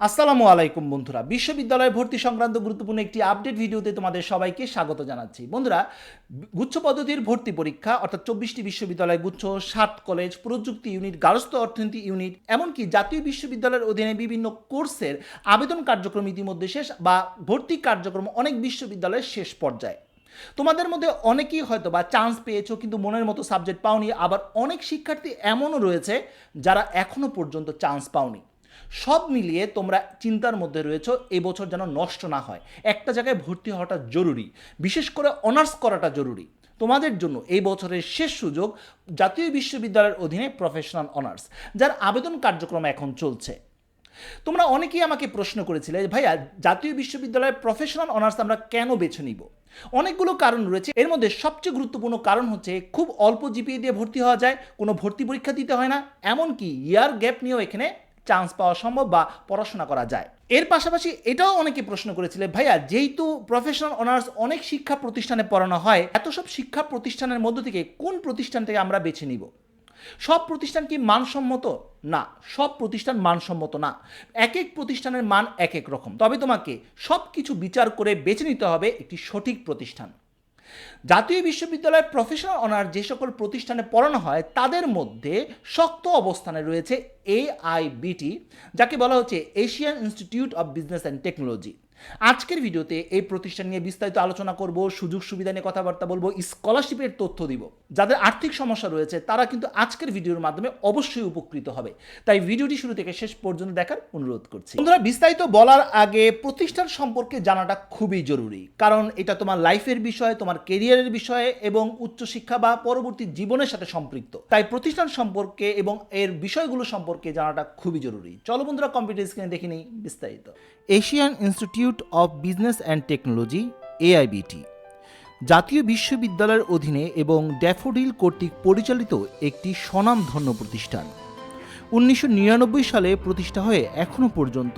আসসালামু আলাইকুম বন্ধুরা। বিশ্ববিদ্যালয়ে ভর্তি সংক্রান্ত গুরুত্বপূর্ণ একটি আপডেট ভিডিওতে তোমাদের সবাইকে স্বাগত জানাচ্ছি। বন্ধুরা, গুচ্ছ পদ্ধতির ভর্তি পরীক্ষা, অর্থাৎ চব্বিশটি বিশ্ববিদ্যালয় গুচ্ছ, সাত কলেজ, প্রযুক্তি ইউনিট গার্হস্থ অর্থনীতি ইউনিট, এমনকি জাতীয় বিশ্ববিদ্যালয়ের অধীনে বিভিন্ন কোর্সের আবেদন কার্যক্রম ইতিমধ্যে শেষ বা ভর্তি কার্যক্রম অনেক বিশ্ববিদ্যালয়ের শেষ পর্যায়ে। তোমাদের মধ্যে অনেকেই হয়তো বা চান্স পেয়েছ, কিন্তু মনের মতো সাবজেক্ট পাওনি, আবার অনেক শিক্ষার্থী এমনও রয়েছে যারা এখনও পর্যন্ত চান্স পাওনি। সব মিলিয়ে তোমরা চিন্তার মধ্যে রয়েছো, এবছর যেন নষ্ট না হয়। একটা জায়গায় ভর্তি হওয়াটা জরুরি, বিশেষ করে অনার্স করাটা জরুরি। তোমাদের জন্য এই বছরের শেষ সুযোগ জাতীয় বিশ্ববিদ্যালয়ের অধীনে প্রফেশনাল অনার্স, যার আবেদন কার্যক্রম এখন চলছে। তোমরা অনেকেই আমাকে প্রশ্ন করেছিলে ভাইয়া, জাতীয় বিশ্ববিদ্যালয়ের প্রফেশনাল অনার্স আমরা কেন বেছে নিব? অনেকগুলো কারণ রয়েছে। এর মধ্যে সবচেয়ে গুরুত্বপূর্ণ কারণ হচ্ছে, খুব অল্প জিপিএ দিয়ে ভর্তি হওয়া যায়, কোনো ভর্তি পরীক্ষা দিতে হয় না। এমনকি ইয়ার গ্যাপ নিয়েও এখানে চান্স পাওয়া সম্ভব বা পড়াশোনা করা যায়। এর পাশাপাশি এটাও অনেকে প্রশ্ন করেছিলেন, ভাইয়া, যেহেতু প্রফেশনাল অনার্স অনেক শিক্ষা প্রতিষ্ঠানে পড়ানো হয়, এত সব শিক্ষা প্রতিষ্ঠানের মধ্য থেকে কোন প্রতিষ্ঠান থেকে আমরা বেছে নিব? সব প্রতিষ্ঠান কি মানসম্মত? না, সব প্রতিষ্ঠান মানসম্মত না। এক এক প্রতিষ্ঠানের মান এক এক রকম। তবে তোমাকে সব কিছু বিচার করে বেছে নিতে হবে একটি সঠিক প্রতিষ্ঠান। জাতীয় বিশ্ববিদ্যালয়ের প্রফেশনাল অনার যে সকল প্রতিষ্ঠানে পড়ানো হয়, তাদের মধ্যে শক্ত অবস্থানে রয়েছে এআইবিটি যাকে বলা হচ্ছে Asian Institute of Business and Technology আজকের ভিডিওতে এই প্রতিষ্ঠান নিয়ে বিস্তারিত আলোচনা করব, সুযোগ সুবিধা নিয়ে কথাবার্তা বলব, স্কলারশিপের তথ্য দিব। যাদের আর্থিক সমস্যা রয়েছে, তারা কিন্তু আজকের ভিডিওর মাধ্যমে অবশ্যই উপকৃত হবে। তাই ভিডিওটি শুরু থেকে শেষ পর্যন্ত দেখার অনুরোধ করছি। বন্ধুরা, বিস্তারিত বলার আগে প্রতিষ্ঠান সম্পর্কে জানাটা খুবই জরুরি। কারণ এটা তোমার লাইফের বিষয়, তোমার কেরিয়ারের বিষয়ে এবং উচ্চশিক্ষা বা পরবর্তী জীবনের সাথে সম্পৃক্ত। তাই প্রতিষ্ঠান সম্পর্কে এবং এর বিষয়গুলো সম্পর্কে জানাটা খুবই জরুরি। চলো বন্ধুরা কম্পিউটার স্ক্রিনে দেখে বিস্তারিত। Asian Institute of Business and Technology, AIBT, জাতীয় বিশ্ববিদ্যালয়ের অধীনে এবং ড্যাফোডিল কর্তৃক পরিচালিত একটি স্বনামধন্য প্রতিষ্ঠান। উনিশশো নিরানব্বই সালে প্রতিষ্ঠা হয়ে এখনও পর্যন্ত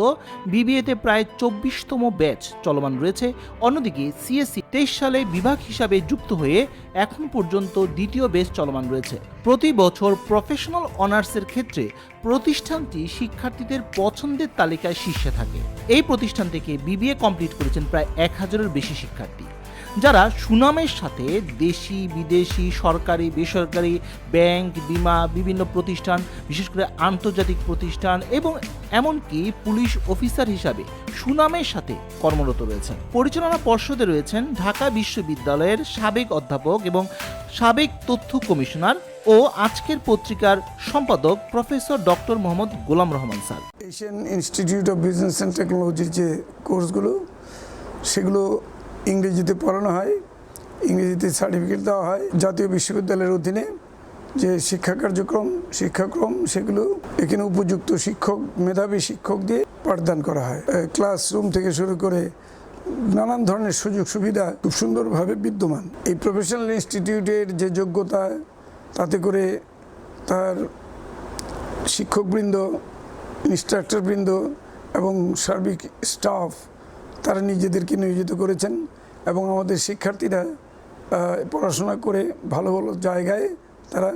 বিবিএতে প্রায় চব্বিশতম ব্যাচ চলমান রয়েছে। অন্যদিকে সিএসসি তেইশ সালে বিভাগ হিসাবে যুক্ত হয়ে এখন পর্যন্ত দ্বিতীয় ব্যাচ চলমান রয়েছে। প্রতি বছর প্রফেশনাল অনার্সের ক্ষেত্রে প্রতিষ্ঠানটি শিক্ষার্থীদের পছন্দের তালিকায় শীর্ষে থাকে। এই প্রতিষ্ঠান থেকে বিবিএ কমপ্লিট করেছেন প্রায় এক হাজারের বেশি শিক্ষার্থী। যারা সুনামের সাথে দেশি, বিদেশি, সরকারি, বেসরকারি, ব্যাংক, বিমা, বিভিন্ন প্রতিষ্ঠান, বিশেষ করে আন্তর্জাতিক প্রতিষ্ঠান এবং এমনকি পুলিশ অফিসার হিসাবে সুনামের সাথে কর্মরত রয়েছেন। পরিচালনা পর্ষদে রয়েছেন ঢাকা বিশ্ববিদ্যালয়ের সাবেক অধ্যাপক এবং সাবেক তথ্য কমিশনার ও আজকের পত্রিকার সম্পাদক professor doctor Mohammad Golam Rahman sir. Asian Institute of Business and টেকনোলজির যে কোর্সগুলো, সেগুলো ইংরেজিতে পড়ানো হয়, ইংরেজিতে সার্টিফিকেট দেওয়া হয়। জাতীয় বিশ্ববিদ্যালয়ের অধীনে যে শিক্ষা কার্যক্রম, শিক্ষাক্রম, সেগুলো এখানে উপযুক্ত শিক্ষক, মেধাবী শিক্ষক দিয়ে পাঠদান করা হয়। ক্লাসরুম থেকে শুরু করে নানান ধরনের সুযোগ সুবিধা খুব সুন্দরভাবে বিদ্যমান। এই প্রফেশনাল ইনস্টিটিউটের যে যোগ্যতা, তাতে করে তার শিক্ষকবৃন্দ ইনস্ট্রাক্টরবৃন্দ এবং সার্বিক স্টাফ তারা নিজেদেরকে নিয়োজিত করেছেন এবং আমাদের শিক্ষার্থীরা পড়াশোনা করে ভালো ভালো জায়গায় তারা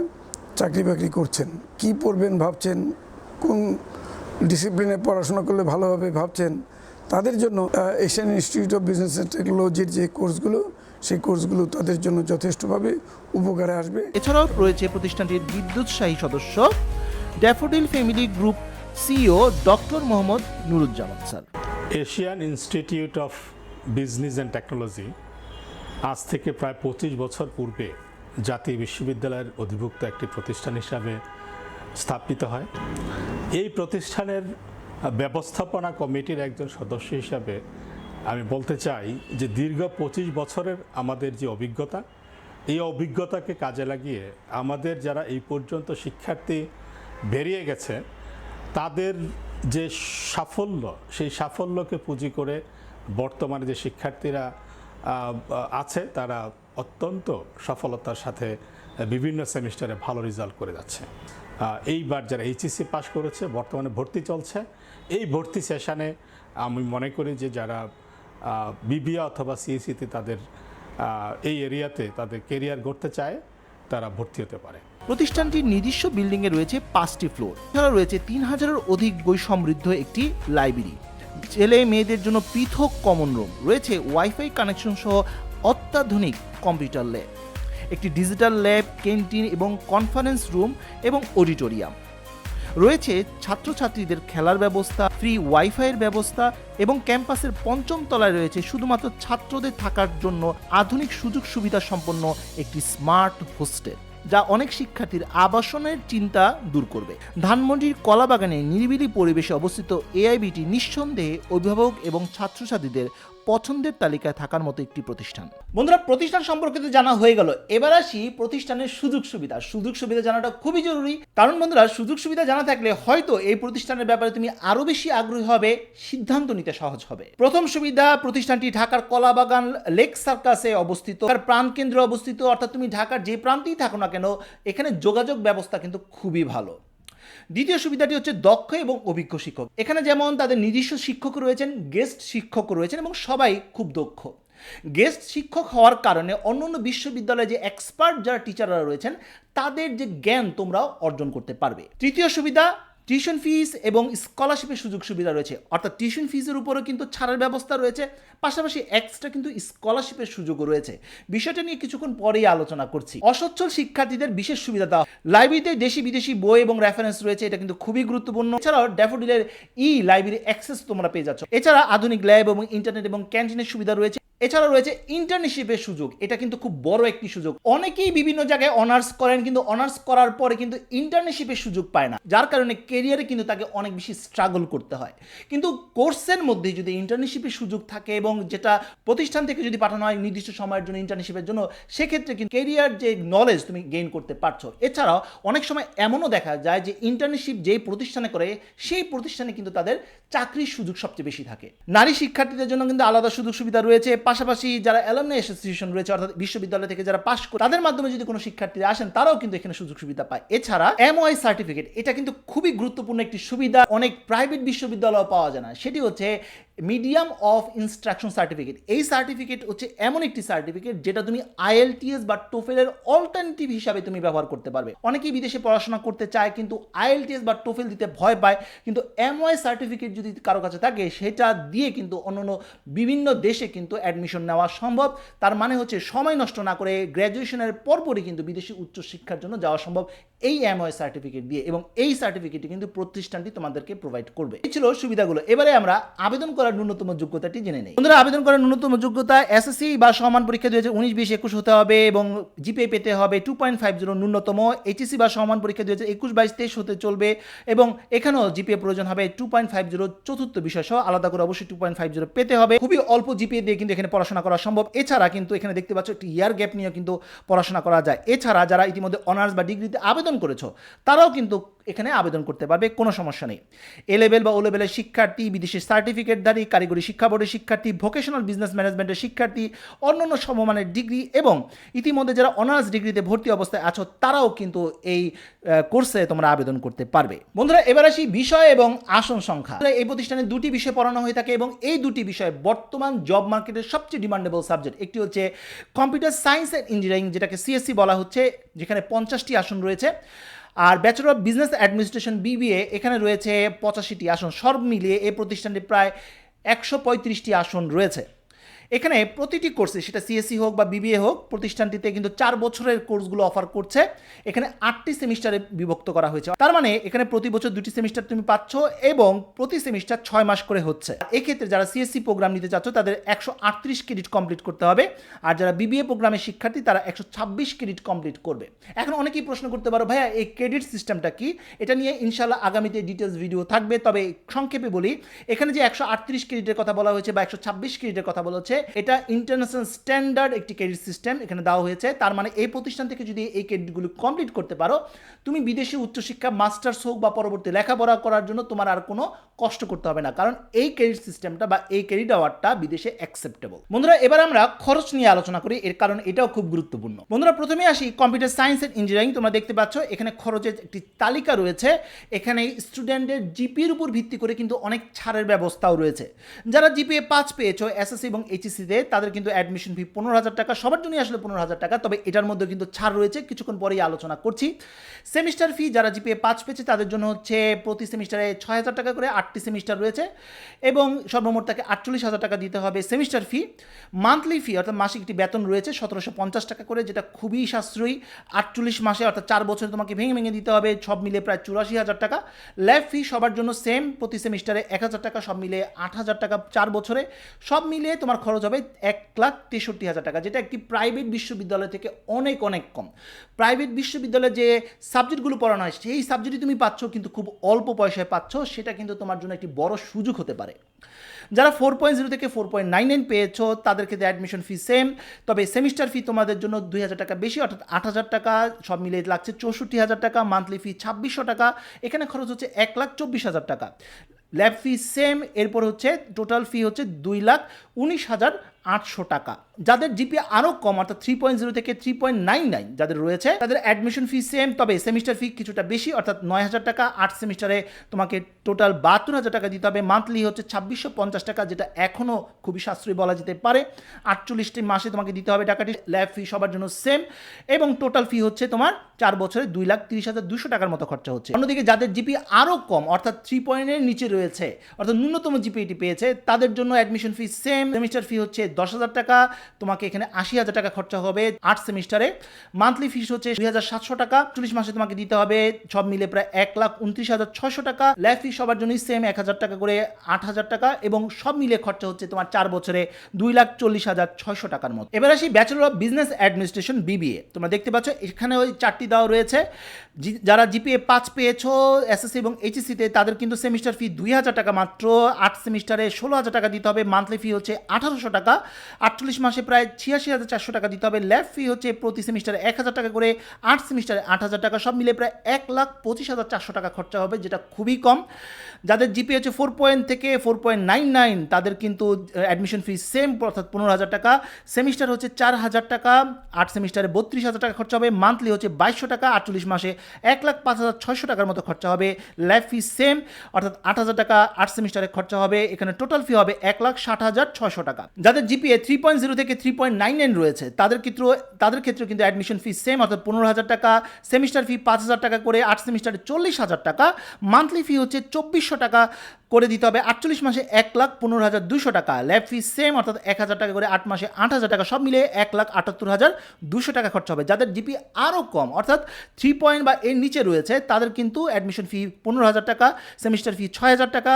চাকরি বাকরি করছেন। কি পড়বেন ভাবছেন? কোন ডিসিপ্লিনে পড়াশোনা করলে ভালো হবে ভাবছেন? তাদের জন্য Asian Institute of Business and টেকনোলজির যে কোর্সগুলো, সেই কোর্সগুলো তাদের জন্য যথেষ্টভাবে উপকারে আসবে। এছাড়াও রয়েছে প্রতিষ্ঠানটির বিদ্যুৎসাহী সদস্য Daffodil Family Group CEO doctor Mohammad Nuruzzaman sir. Asian Institute of Business and Technology আজ থেকে প্রায় পঁচিশ বছর পূর্বে জাতীয় বিশ্ববিদ্যালয়ের অধিভুক্ত একটি প্রতিষ্ঠান হিসাবে স্থাপিত হয়। এই প্রতিষ্ঠানের ব্যবস্থাপনা কমিটির একজন সদস্য হিসাবে আমি বলতে চাই যে দীর্ঘ পঁচিশ বছরের আমাদের যে অভিজ্ঞতা, এই অভিজ্ঞতাকে কাজে লাগিয়ে আমাদের যারা এই পর্যন্ত শিক্ষার্থী বেরিয়ে গেছে, তাদের যে সাফল্য, সেই সাফল্যকে পুঁজি করে বর্তমানে যে শিক্ষার্থীরা আছে, তারা অত্যন্ত সফলতার সাথে বিভিন্ন সেমিস্টারে ভালো রেজাল্ট করে যাচ্ছে। এইবার যারা এইচএসসি পাশ করেছে, বর্তমানে ভর্তি চলছে। এই ভর্তি সেশানে আমি মনে করি যে যারা বিবিএ অথবা সিএসিতে তাদের এই এরিয়াতে তাদের কেরিয়ার গড়তে চায় তারা ভর্তি হতে পারে। প্রতিষ্ঠানটির নিজস্ব বিল্ডিংয়ে রয়েছে পাঁচটি ফ্লোর। এছাড়া রয়েছে তিন হাজারের অধিক বই সমৃদ্ধ একটি লাইব্রেরি। ছেলে মেয়েদের জন্য পৃথক কমন রুম। রয়েছে ওয়াইফাই কানেকশন সহ অত্যাধুনিক কম্পিউটার ল্যাব। একটি ডিজিটাল ল্যাব, ক্যান্টিন এবং কনফারেন্স রুম এবং অডিটোরিয়াম। রয়েছে ছাত্রছাত্রীদের খেলার ব্যবস্থা ফ্রি ওয়াইফাইয়ের ব্যবস্থা এবং ক্যাম্পাসের পঞ্চম তলায় রয়েছে শুধুমাত্র ছাত্রদের থাকার জন্য আধুনিক সুযোগ সুবিধা সম্পন্ন একটি স্মার্ট হোস্টেল যা অনেক শিক্ষার্থীর আবাসনের চিন্তা দূর করবে। ধানমন্ডির কলাবাগানে নিরিবিলি পরিবেশে অবস্থিত এআইবিটি নিঃসন্দেহে অভিভাবক এবং ছাত্রছাত্রীদের পছন্দের তালিকায় থাকার মতো একটি প্রতিষ্ঠান। বন্ধুরা, প্রতিষ্ঠান সম্পর্কে জানা হয়ে গেল। এবার আসি প্রতিষ্ঠানের সুযোগ সুবিধা। সুযোগ সুবিধা জানাটা খুবই জরুরি। কারণ বন্ধুরা, সুযোগ সুবিধা জানা থাকলে হয়তো এই প্রতিষ্ঠানের ব্যাপারে তুমি আরও বেশি আগ্রহী হবে, সিদ্ধান্ত নিতে সহজ হবে। প্রথম সুবিধা, প্রতিষ্ঠানটি ঢাকার কলাবাগান লেক সার্কাসে অবস্থিত। তার প্রাণকেন্দ্রে অবস্থিত। অর্থাৎ তুমি ঢাকার যে প্রান্তেই থাকো না কেন, এখানে যোগাযোগ ব্যবস্থা কিন্তু খুবই ভালো। দ্বিতীয় সুবিধাটি হচ্ছে দক্ষ এবং অভিজ্ঞ শিক্ষক। এখানে যেমন তাদের নিজস্ব শিক্ষক রয়েছেন গেস্ট শিক্ষক রয়েছেন এবং সবাই খুব দক্ষ। গেস্ট শিক্ষক হওয়ার কারণে অন্য অন্য বিশ্ববিদ্যালয়ে যে এক্সপার্ট যারা টিচাররা রয়েছেন, তাদের যে জ্ঞান তোমরাও অর্জন করতে পারবে। তৃতীয় সুবিধা টিউশন ফিস এবং স্কলারশিপের সুযোগ সুবিধা রয়েছে। অর্থাৎ টিউশন ফিজের উপরেও কিন্তু ছাড়ের ব্যবস্থা রয়েছে। পাশাপাশি এক্সট্রা কিন্তু স্কলারশিপের সুযোগও রয়েছে। বিষয়টা নিয়ে কিছুক্ষণ পরেই আলোচনা করছি। অসচ্ছল শিক্ষার্থীদের বিশেষ সুবিধা দেওয়া। লাইব্রেরিতে দেশি বিদেশি বই এবং রেফারেন্স রয়েছে, এটা কিন্তু খুবই গুরুত্বপূর্ণ। এছাড়াও ড্যাফোডিলের ই লাইব্রেরি অ্যাক্সেস তোমরা পেয়ে যাচ্ছ। এছাড়া আধুনিক ল্যাব এবং ইন্টারনেট এবং ক্যান্টিনের সুবিধা রয়েছে। এছাড়াও রয়েছে ইন্টার্নশিপের সুযোগ। এটা কিন্তু খুব বড় একটি সুযোগ। অনেকেই বিভিন্ন জায়গায় অনার্স করেন কিন্তু অনার্স করার পরে কিন্তু ইন্টার্নশিপের সুযোগ পায় না। যার কারণে কেরিয়ারে কিন্তু তাকে অনেক বেশি স্ট্রাগল করতে হয়। কিন্তু কোর্সের মধ্যে যদি ইন্টার্নশিপের সুযোগ থাকে এবং যেটা প্রতিষ্ঠান থেকে যদি পাঠানো হয় নির্দিষ্ট সময়ের জন্য ইন্টার্নশিপের জন্য, সেক্ষেত্রে কিন্তু কেরিয়ার যে নলেজ তুমি গেইন করতে পারছ। এছাড়াও অনেক সময় এমনও দেখা যায় যে ইন্টার্নশিপ যেই প্রতিষ্ঠানে করে, সেই প্রতিষ্ঠানে কিন্তু তাদের চাকরির সুযোগ সবচেয়ে বেশি থাকে। নারী শিক্ষার্থীদের জন্য কিন্তু আলাদা সুযোগ সুবিধা রয়েছে। পাশাপাশি যারা অ্যালামনাই অ্যাসোসিয়েশন রয়েছে, অর্থাৎ বিশ্ববিদ্যালয় থেকে যারা পাশ করে, তাদের মাধ্যমে যদি কোনো শিক্ষার্থীরা আসেন, তারাও কিন্তু এখানে সুযোগ সুবিধা পায়। এছাড়া এমওআই সার্টিফিকেট এটা কিন্তু খুবই গুরুত্বপূর্ণ একটি সুবিধা। অনেক প্রাইভেট বিশ্ববিদ্যালয় পাওয়া যায় না। সেটি হচ্ছে মিডিয়াম অফ ইনস্ট্রাকশন সার্টিফিকেট এই সার্টিফিকেট হচ্ছে এমন একটি সার্টিফিকেট যেটা তুমি আইএলটিএস বা টোফেলের অল্টারনেটিভ হিসাবে তুমি ব্যবহার করতে পারবে। অনেকেই বিদেশে পড়াশোনা করতে চায় কিন্তু আইএলটিএস বা টোফেল দিতে ভয় পায়, কিন্তু এমওয়াই সার্টিফিকেট যদি কারও কাছে থাকে, সেটা দিয়ে কিন্তু অন্য বিভিন্ন দেশে কিন্তু অ্যাডমিশন নেওয়া সম্ভব। তার মানে হচ্ছে সময় নষ্ট না করে গ্র্যাজুয়েশনের পরপরই কিন্তু বিদেশি উচ্চশিক্ষার জন্য যাওয়া সম্ভব এই এমওয়াই সার্টিফিকেট দিয়ে। এবং এই সার্টিফিকেটটি কিন্তু প্রতিষ্ঠানটি তোমাদেরকে প্রোভাইড করবে। এই ছিল সুবিধাগুলো। এবারে আমরা আবেদন করার ন্যূনতম যোগ্যতাটি জেনে নেই। বন্ধুরা, আবেদন করার ন্যূনতম যোগ্যতা এসএসসি বা সমান পরীক্ষা দুই হাজার উনিশ, বিশ, একুশ হতে হবে এবং জিপিএ পেতে হবে টু পয়েন্ট ফাইভ জিরো ন্যূনতম এইচএসসি বা সমান পরীক্ষা দুই হাজার একুশ, বাইশ, তেইশ হতে চলবে এবং এখানেও জিপিএ প্রয়োজন হবে টু পয়েন্ট ফাইভ জিরো চতুর্থ বিষয় সহ, আলাদা করে অবশ্যই টু পয়েন্ট ফাইভ জিরো পেতে হবে। খুবই অল্প জিপিএ দিয়ে কিন্তু এখানে পড়াশোনা করা সম্ভব। এছাড়া কিন্তু এখানে দেখতে পাচ্ছ একটি ইয়ার গ্যাপ নিয়েও কিন্তু পড়াশোনা করা যায়। এছাড়া যারা ইতিমধ্যে অনার্স বা ডিগ্রিতে আবেদন করেছ, তারাও কিন্তু এখানে আবেদন করতে পারবে, কোনো সমস্যা নেই। এ লেভেল বা ও লেভেলের শিক্ষার্থী, বিদেশি সার্টিফিকেটধারী কারিগরি শিক্ষা বোর্ডের শিক্ষার্থী ভোকেশনাল বিজনেস ম্যানেজমেন্টের শিক্ষার্থী, অন্যান্য সমমানের ডিগ্রি এবং ইতিমধ্যে যারা অনার্স ডিগ্রিতে ভর্তি অবস্থায় আছো, তারাও কিন্তু এই কোর্সে তোমরা আবেদন করতে পারবে। বন্ধুরা, এবার আসি বিষয় এবং আসন সংখ্যা। এই প্রতিষ্ঠানে দুটি বিষয় পড়ানো হয়ে থাকে এবং এই দুটি বিষয় বর্তমান জব মার্কেটের সবচেয়ে ডিমান্ডেবল সাবজেক্ট একটি হচ্ছে কম্পিউটার সায়েন্স অ্যান্ড ইঞ্জিনিয়ারিং যেটাকে সিএসসি বলা হচ্ছে, যেখানে পঞ্চাশটি আসন রয়েছে। আর bachelor of business administration BBA এখানে রয়েছে পঁচাশিটি আসন। সব মিলিয়ে এই প্রতিষ্ঠানটি প্রায় একশো পঁয়ত্রিশটি আসন রয়েছে। এখানে প্রতিটি কোর্সে সেটা সিএসসি হোক বা বিবিএ হোক, প্রতিষ্ঠানটিতে কিন্তু চার বছরের কোর্সগুলো অফার করছে। এখানে আটটি সেমিস্টারে বিভক্ত করা হয়েছে। তার মানে এখানে প্রতি বছর দুটি সেমিস্টার তুমি পাচ্ছ এবং প্রতি সেমিস্টার ছয় মাস করে হচ্ছে। এক্ষেত্রে যারা সিএসসি প্রোগ্রাম নিতে চাচ্ছ, তাদের একশো আটত্রিশ ক্রেডিট কমপ্লিট করতে হবে। আর যারা বিবিএ প্রোগ্রামের শিক্ষার্থী, তারা একশো ছাব্বিশ ক্রেডিট কমপ্লিট করবে। এখন অনেকেই প্রশ্ন করতে পারো, ভাইয়া, এই ক্রেডিট সিস্টেমটা কি? এটা নিয়ে ইনশাল্লাহ আগামীতে ডিটেলস ভিডিও থাকবে। তবে সংক্ষেপে বলি, এখানে যে একশো আটত্রিশ ক্রেডিটের কথা বলা হয়েছে বা একশো ছাব্বিশ ক্রেডিটের কথা বলা হচ্ছে এটা ইন্টারন্যাশনাল স্ট্যান্ডার্ড একটি ক্রেডিট সিস্টেম এখানে দেওয়া হয়েছে। তার মানে এই প্রতিষ্ঠান থেকে যদি এই ক্রেডিটগুলো কমপ্লিট করতে পারো, তুমি বিদেশি উচ্চশিক্ষা মাস্টার্স হোক বা পরবর্তী লেখাপড়া করার জন্য তোমার আর কোনো কষ্ট করতে হবে না। কারণ এই ক্রেডিট সিস্টেমটা বা এই ক্রেডিট আওয়ারটা বিদেশে অ্যাকসেপ্টেবল বন্ধুরা, এবার আমরা খরচ নিয়ে আলোচনা করি। এর কারণ এটাও খুব গুরুত্বপূর্ণ। বন্ধুরা প্রথমে আসি কম্পিউটার সায়েন্স এন্ড ইঞ্জিনিয়ারিং তোমরা দেখতে পাচ্ছ, এখানে খরচের একটি তালিকা রয়েছে। এখানে স্টুডেন্টের জিপির উপর ভিত্তি করে কিন্তু অনেক ছাড়ের ব্যবস্থাও রয়েছে। যারা জিপিএ পাঁচ পেয়েছ এসএসসি এবং এইচএসসি এইচএসিতে তাদের কিন্তু অ্যাডমিশন ফি পনেরো হাজার টাকা, সবার জন্যই আসলে পনেরো হাজার টাকা, তবে এটার মধ্যে কিন্তু ছাড় রয়েছে, কিছুক্ষণ পরেই আলোচনা করছি। সেমিস্টার ফি যারা জিপিএ পাঁচ পেয়েছে, তাদের জন্য হচ্ছে প্রতি সেমিস্টারে ছয় হাজার টাকা করে আটটি সেমিস্টার রয়েছে, এবং সর্বমোট তাকে আটচল্লিশ হাজার টাকা দিতে হবে সেমিস্টার ফি মান্থলি ফি অর্থাৎ মাসিক একটি বেতন রয়েছে সতেরোশো পঞ্চাশ টাকা করে, যেটা খুবই সাশ্রয়ী। আটচল্লিশ মাসে, অর্থাৎ চার বছরে তোমাকে ভেঙে ভেঙে দিতে হবে, সব মিলে প্রায় চুরাশি হাজার টাকা। ল্যাব ফি সবার জন্য সেম প্রতি সেমিস্টারে এক হাজার টাকা, সব মিলে আট হাজার টাকা চার বছরে। সব মিলিয়ে তোমার খরচ হবে এক লাখ তেষট্টি হাজার টাকা, যেটা একটি প্রাইভেট বিশ্ববিদ্যালয় থেকে অনেক অনেক কম। প্রাইভেট বিশ্ববিদ্যালয়ে যে সাবজেক্টগুলো পড়ানো হয়, সেই সাবজেক্টই তুমি পাচ্ছ, কিন্তু খুব অল্প পয়সায় পাচ্ছ, সেটা কিন্তু তোমার জন্য একটি বড় সুযোগ হতে পারে। যারা ফোর পয়েন্ট জিরো থেকে ফোর পয়েন্ট নাইন নাইন পেয়েছ, তাদের ক্ষেত্রে অ্যাডমিশন ফি সেম তবে সেমিস্টার ফি তোমাদের জন্য দুই হাজার টাকা বেশি, অর্থাৎ আট হাজার টাকা, সব মিলে লাগছে চৌষট্টি হাজার টাকা মান্থলি ফি ছাব্বিশশো টাকা, এখানে খরচ হচ্ছে এক লাখ চব্বিশ হাজার টাকা। ল্যাব ফি সেম এরপর হচ্ছে টোটাল ফি হচ্ছে দুই লাখ উনিশ হাজার আটশো টাকা। যাদের জিপি আরও কম, অর্থাৎ থ্রি পয়েন্ট জিরো থেকে থ্রি পয়েন্ট নাইন নাইন যাদের রয়েছে, তাদের অ্যাডমিশন ফি সেম তবে সেমিস্টার ফি কিছুটা বেশি, অর্থাৎ নয় হাজার টাকা। আট সেমিস্টারে তোমাকে টোটাল বাহাত্তর হাজার টাকা দিতে হবে। মান্থলি হচ্ছে ছাব্বিশশো পঞ্চাশ টাকা, যেটা এখনও খুবই সাশ্রয়ী বলা যেতে পারে। আটচল্লিশটি মাসে তোমাকে দিতে হবে টাকাটি। ল্যাব ফি সবার জন্য সেম এবং টোটাল ফি হচ্ছে তোমার চার বছরে দুই লাখ তিরিশ হাজার দুশো টাকার মতো খরচা হচ্ছে। অন্যদিকে যাদের জিপি আরও কম, অর্থাৎ থ্রি পয়েন্টের নিচে রয়েছে, অর্থাৎ ন্যূনতম জিপিএটি পেয়েছে, তাদের জন্য admission fee same semester fee হচ্ছে দশ হাজার টাকা, তোমাকে এখানে আশি হাজার টাকা খরচা হবে আট সেমিস্টারে। মান্থলি ফিস হচ্ছে দুই হাজার সাতশো টাকা, চল্লিশ মাসে তোমাকে দিতে হবে সব মিলে প্রায় এক লাখ উনত্রিশ হাজার ছয়শো টাকা। ল্যাব ফি সবার জন্যই সেম এক হাজার টাকা করে আট হাজার টাকা এবং সব মিলে খরচা হচ্ছে তোমার চার বছরে দুই লাখ চল্লিশ হাজার ছয়শো টাকার মতো। এবার আসি bachelor of business administration BBA তোমরা দেখতে পাচ্ছ, এখানে ওই চারটি দেওয়া রয়েছে। যারা জিপিএ পাঁচ পেয়েছ এসএসসি এবং এইচএসসিতে তাদের কিন্তু সেমিস্টার ফি দুই হাজার টাকা মাত্র। আট সেমিস্টারে ষোলো হাজার টাকা দিতে হবে। মান্থলি ফি হচ্ছে আঠারোশো টাকা। আটচল্লিশ মাসে প্রায় ছিয়াশি হাজার চারশো টাকা দিতে হবে। ল্যাব ফি হচ্ছে প্রতি সেমিস্টারে এক হাজার টাকা করে, আট সেমিস্টারে আট হাজার টাকা। সব মিলে প্রায় এক লাখ পঁচিশ হাজার চারশো টাকা খরচা হবে, যেটা খুবই কম। যাদের জিপি হচ্ছে ফোর পয়েন্ট থেকে ফোর পয়েন্ট নাইন নাইন তাদের কিন্তু অ্যাডমিশন ফি সেম অর্থাৎ পনেরো হাজার টাকা। সেমিস্টার হচ্ছে চার হাজার টাকা, আট সেমিস্টারে বত্রিশ হাজার টাকা খরচা হবে। মান্থলি হচ্ছে বাইশশো টাকা, আটচল্লিশ মাসে এক লাখ পাঁচ হাজার ছয়শো টাকার মতো খরচা হবে। ল্যাব ফি সেম অর্থাৎ আট হাজার টাকা, আট সেমিস্টারে খরচা হবে। এখানে টোটাল ফি হবে এক লাখ ষাট হাজার ছয়শো টাকা। যাদের জিপিএ থ্রি পয়েন্ট জিরো থেকে থ্রি পয়েন্ট নাইন নাইন রয়েছে। তাদের ক্ষেত্রে তাদের ক্ষেত্রে কিন্তু অ্যাডমিশন ফি সেম অর্থাৎ পনেরো হাজার টাকা সেমিস্টার ফি পাঁচ হাজার টাকা করে, আট সেমিস্টারে চল্লিশ হাজার টাকা মান্থলি ফি হচ্ছে চব্বিশশো টাকা। করে দিতে হবে আটচল্লিশ মাসে এক লাখ পনেরো হাজার দুশো টাকা। ল্যাব ফি সেম অর্থাৎ এক হাজার টাকা করে আট মাসে আট হাজার টাকা, সব মিলে এক লাখ আটাত্তর হাজার দুশো টাকা খরচা হবে। যাদের জিপি আরও কম, অর্থাৎ থ্রি পয়েন্ট বা এর নিচে রয়েছে, তাদের কিন্তু অ্যাডমিশন ফি পনেরো হাজার টাকা সেমিস্টার ফি ছয় হাজার টাকা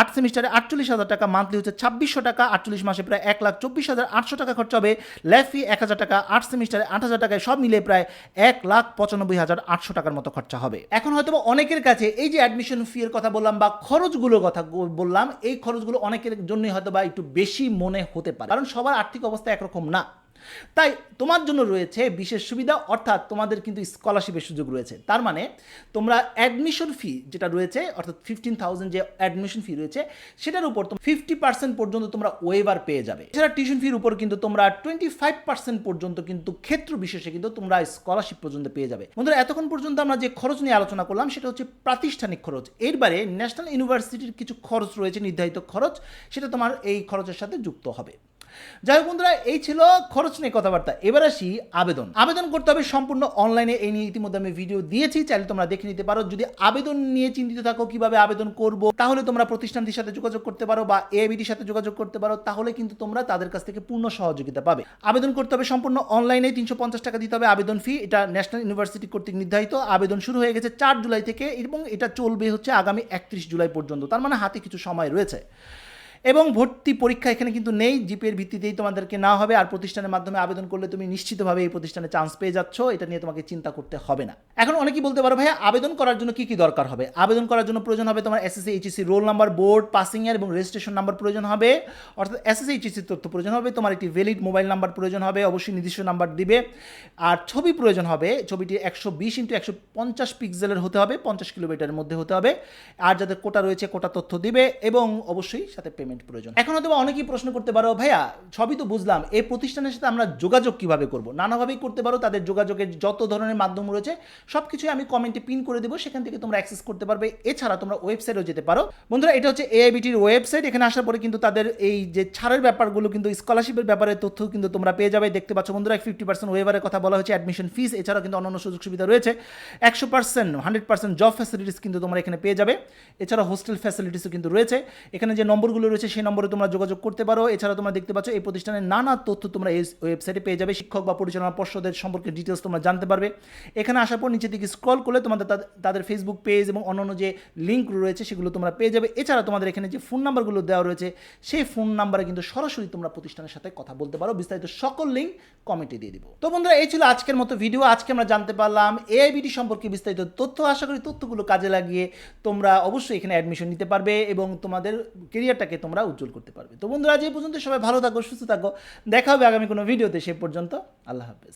আট সেমিস্টারে আটচল্লিশ হাজার টাকা মান্থলি হচ্ছে ছাব্বিশশো টাকা, আটচল্লিশ মাসে প্রায় এক লাখ চব্বিশ হাজার আটশো টাকা খরচা হবে। ল্যাব ফি এক হাজার টাকা, আট সেমিস্টারে আট হাজার টাকায় সব মিলে প্রায় এক লাখ পঁচানব্বই হাজার আটশো টাকার মতো খরচা হবে। এখন হয়তো অনেকের কাছে এই যে অ্যাডমিশন ফি এর কথা বললাম বা খরচগুলোর কথা বললাম, এই খরচগুলো অনেকের জন্যই হয়তো বা একটু বেশি মনে হতে পারে। কারণ সবার আর্থিক অবস্থা একরকম না। তাই তোমার জন্য রয়েছে বিশেষ সুবিধা, অর্থাৎ তোমাদের কিন্তু স্কলারশিপের সুযোগ রয়েছে। তার মানে তোমরা অ্যাডমিশন ফি যেটা রয়েছে, অর্থাৎ ফিফটিন থাউজেন্ড যে অ্যাডমিশন ফি রয়েছে, সেটার উপর ফিফটি পার্সেন্ট পর্যন্ত তোমরা ওয়েভার পেয়ে যাবে। এছাড়া টিউশন ফির উপর কিন্তু তোমরা টোয়েন্টি ফাইভ পার্সেন্ট পর্যন্ত কিন্তু ক্ষেত্র বিশেষে কিন্তু তোমরা স্কলারশিপ পর্যন্ত পেয়ে যাবে। বন্ধুরা, এতক্ষণ পর্যন্ত আমরা যে খরচ নিয়ে আলোচনা করলাম, সেটা হচ্ছে প্রাতিষ্ঠানিক খরচ। এরবারে ন্যাশনাল ইউনিভার্সিটির কিছু খরচ রয়েছে, নির্ধারিত খরচ, সেটা তোমার এই খরচের সাথে যুক্ত হবে। যাই হোক বন্ধুরা, এই ছিল খরচ নিয়ে কথাবার্তা। এবার আসি আবেদন। আবেদন করতে হবে সম্পূর্ণ অনলাইনে, এই নিয়ে ইতিমধ্যে আমি ভিডিও দিয়েছি, চাইলে তোমরা দেখে নিতে পারো। যদি আবেদন নিয়ে চিন্তিত থাকো কীভাবে আবেদন করব, তাহলে তোমরা প্রতিষ্ঠানটির সাথে যোগাযোগ করতে পারো বা এবিটির সাথে যোগাযোগ করতে পারো, তাহলে কিন্তু তোমরা তাদের কাছ থেকে পূর্ণ সহযোগিতা পাবে। আবেদন করতে হবে সম্পূর্ণ অনলাইনে, তিনশো পঞ্চাশ টাকা দিতে হবে আবেদন ফি এটা ন্যাশনাল ইউনিভার্সিটি কর্তৃক নির্ধারিত। আবেদন শুরু হয়ে গেছে চার জুলাই থেকে এবং এটা চলবে হচ্ছে আগামী একত্রিশ জুলাই পর্যন্ত। তার মানে হাতে কিছু সময় রয়েছে। এবং ভর্তি পরীক্ষা এখানে কিন্তু নেই জিপিএর ভিত্তিতেই তোমাদেরকে না হবে আর প্রতিষ্ঠানের মাধ্যমে আবেদন করলে তুমি নিশ্চিতভাবে এই প্রতিষ্ঠানে চান্স পেয়ে যাচ্ছ, এটা নিয়ে তোমাকে চিন্তা করতে হবে না। এখন অনেকেই বলতে পারো, ভাইয়া, আবেদন করার জন্য কি কি দরকার হবে? আবেদন করার জন্য প্রয়োজন হবে তোমার SSC HSC roll number board passing year এবং রেজিস্ট্রেশন নাম্বার প্রয়োজন হবে। অর্থাৎ এসএসসি এইচএসসি তথ্য প্রয়োজন হবে, তোমার একটি ভ্যালিড মোবাইল নাম্বার প্রয়োজন হবে, অবশ্যই নির্দিষ্ট নাম্বার দিবে। আর ছবি প্রয়োজন হবে, ছবিটি একশো বিশ ইন্টু একশো পঞ্চাশ পিক্সেলের হতে হবে, পঞ্চাশ কিলোমিটারের মধ্যে হতে হবে। আর যাদের কোটা রয়েছে, কোটা তথ্য দিবে এবং অবশ্যই সাথে পেমেন্ট পেমেন্ট প্রয়োজন। এখন হয়তো অনেকেই প্রশ্ন করতে পারো, ভাইয়া, সবই তো বুঝলাম, এই প্রতিষ্ঠানের সাথে আমরা যোগাযোগ কীভাবে করব? নানাভাবেই করতে পারো, তাদের যোগাযোগের যত ধরনের মাধ্যম রয়েছে সব কিছুই আমি কমেন্টে পিন করে দেবো, সেখান থেকে তোমরা অ্যাক্সেস করতে পারবে। এছাড়া তোমরা ওয়েবসাইটেও যেতে পারো। বন্ধুরা, এটা হচ্ছে এআইবিটির ওয়েবসাইট এখানে আসার পরে কিন্তু তাদের এই যে ছাড়ের ব্যাপারগুলো কিন্তু স্কলারশিপের ব্যাপারে তথ্য কিন্তু তোমরা পেয়ে যাবে। দেখতে পাচ্ছ বন্ধুরা ফিফটি পার্সেন্ট ওয়েভারের কথা বলা হয়েছে অ্যাডমিশন ফিস এছাড়াও কিন্তু অন্যান্য সুযোগ সুবিধা রয়েছে। একশো percent hundred percent job facilities কিন্তু তোমরা এখানে পেয়ে যাবে। এছাড়া হোস্টেল ফ্যাসিলিটিসও কিন্তু রয়েছে। এখানে যে নম্বরগুলো রয়েছে সেই নম্বরে তোমরা যোগাযোগ করতে পারো। এছাড়া তোমরা দেখতে পাচ্ছ, এই প্রতিষ্ঠানের নানা তথ্য তোমরা এই ওয়েবসাইটে পেয়ে যাবে। শিক্ষক বা পরিচালনা পর্ষদের সম্পর্কে ডিটেলস তোমরা জানতে পারবে। এখানে আসার পর নিচে দিকে স্ক্রল করলে তোমাদের তাদের- তাদের ফেসবুক পেজ এবং অন্যান্য যে লিঙ্ক রয়েছে, সেগুলো তোমরা পেয়ে যাবে। এছাড়া তোমাদের এখানে যে ফোন নাম্বারগুলো দেওয়া রয়েছে, সেই ফোন নাম্বারে কিন্তু সরাসরি তোমরা প্রতিষ্ঠানের সাথে কথা বলতে পারো। বিস্তারিত সকল লিঙ্ক কমেন্টে দিয়ে দিব। তো বন্ধুরা, এই ছিল আজকের মতো ভিডিও আজকে আমরা জানতে পারলাম এআইবিটি সম্পর্কে বিস্তারিত তথ্য। আশা করি তথ্যগুলো কাজে লাগিয়ে তোমরা অবশ্যই এখানে অ্যাডমিশন নিতে পারবে এবং তোমাদের কেরিয়ারটাকে তোমরা উজ্জ্বল করতে পারবে। তো বন্ধুরা এই পর্যন্ত। সবাই ভালো থাকো, সুস্থ থাকো। দেখা হবে আগামী কোনো ভিডিওতে। সে পর্যন্ত আল্লাহ হাফেজ।